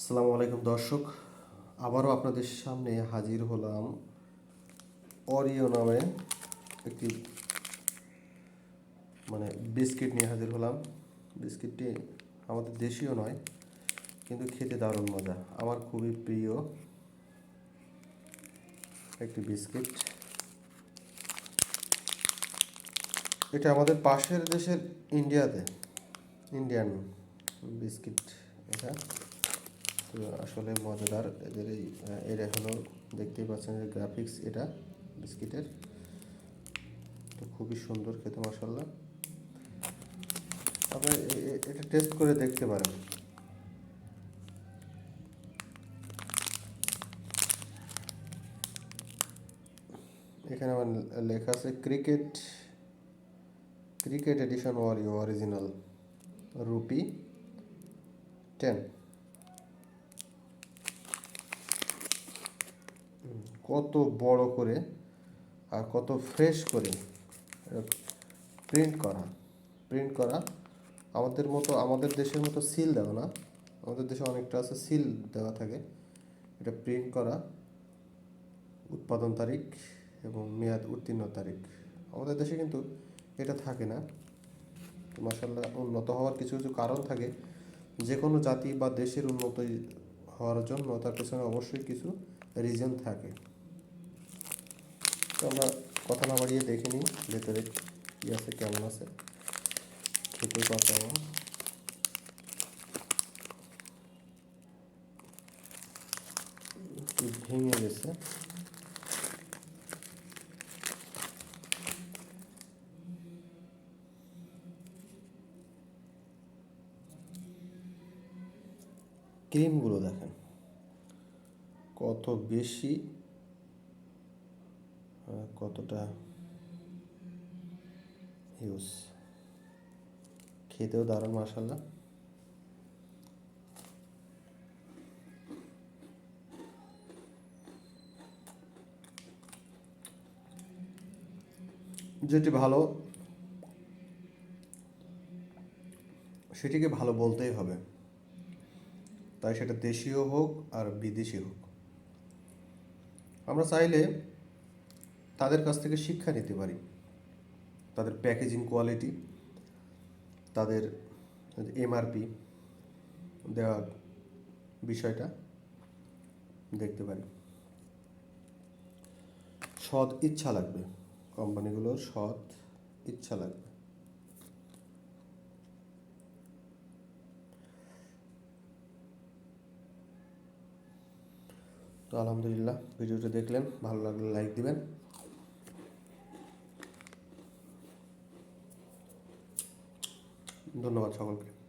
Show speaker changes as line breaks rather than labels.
আসসালামু আলাইকুম দর্শক, আবারও আপনাদের সামনে হাজির হলাম অরিও নামে একটি মানে বিস্কিট নিয়ে হাজির হলাম। বিস্কিটটি আমাদের দেশীয় নয়, কিন্তু খেতে দারুণ মজা। আমার খুবই প্রিয় একটি বিস্কিট। এটা আমাদের পাশের দেশের ইন্ডিয়াতে ইন্ডিয়ান বিস্কিট এটা। আসলে মজাদার। এদের এই এখনও দেখতেই পাচ্ছেন যে গ্রাফিক্স এটা, বিস্কিটের। তো খুবই সুন্দর খেতে মশাল্লা আপনি এটা টেস্ট করে দেখতে পারেন। এখানে আমার লেখা আছে, ক্রিকেট ক্রিকেট এডিশন ওয়ারিও অরিজিনাল, রুপি টেন। কত বড় করে আর কত ফ্রেশ করে প্রিন্ট করা। প্রিন্ট করা আমাদের মতো, আমাদের দেশের মতো সিল দেওয়া না। আমাদের দেশে অনেকটা আছে সিল দেওয়া থাকে। এটা প্রিন্ট করা, উৎপাদন তারিখ এবং মেয়াদ উত্তীর্ণ তারিখ। আমাদের দেশে কিন্তু এটা থাকে না। মাসাল্লাহ উন্নত হওয়ার কিছু কিছু কারণ থাকে। যে কোনো জাতি বা দেশের উন্নত হওয়ার জন্য তার পেছনে অবশ্যই কিছু রিজন থাকে। তো আমরা কথা না বাড়িয়ে দেখে নিই ভেতরে কী আছে, কেমন আছে। খেতে পাতা ভেঙে গেছে। ক্রিমগুলো দেখেন। কত বেশি কতটা হিউজ খেতেও দারুণ মাসাল্লাহ যেটি ভালো, সেটিকে ভালো বলতেই হবে। তাই সেটা দেশীয় হোক আর বিদেশি হোক। আমরা চাইলে তাদের কাছ থেকে শিক্ষা নিতে পারি। তাদের প্যাকেজিং কোয়ালিটি, তাদের এমআরপি দেওয়ার বিষয়টা দেখতে পারি। সৎ ইচ্ছা লাগবে। কোম্পানিগুলোর সৎ ইচ্ছা লাগবে। তো আলহামদুলিল্লাহ, ভিডিওটা দেখলেন। ভালো লাগলে লাইক দিবেন। ধন্যবাদ সকলকে।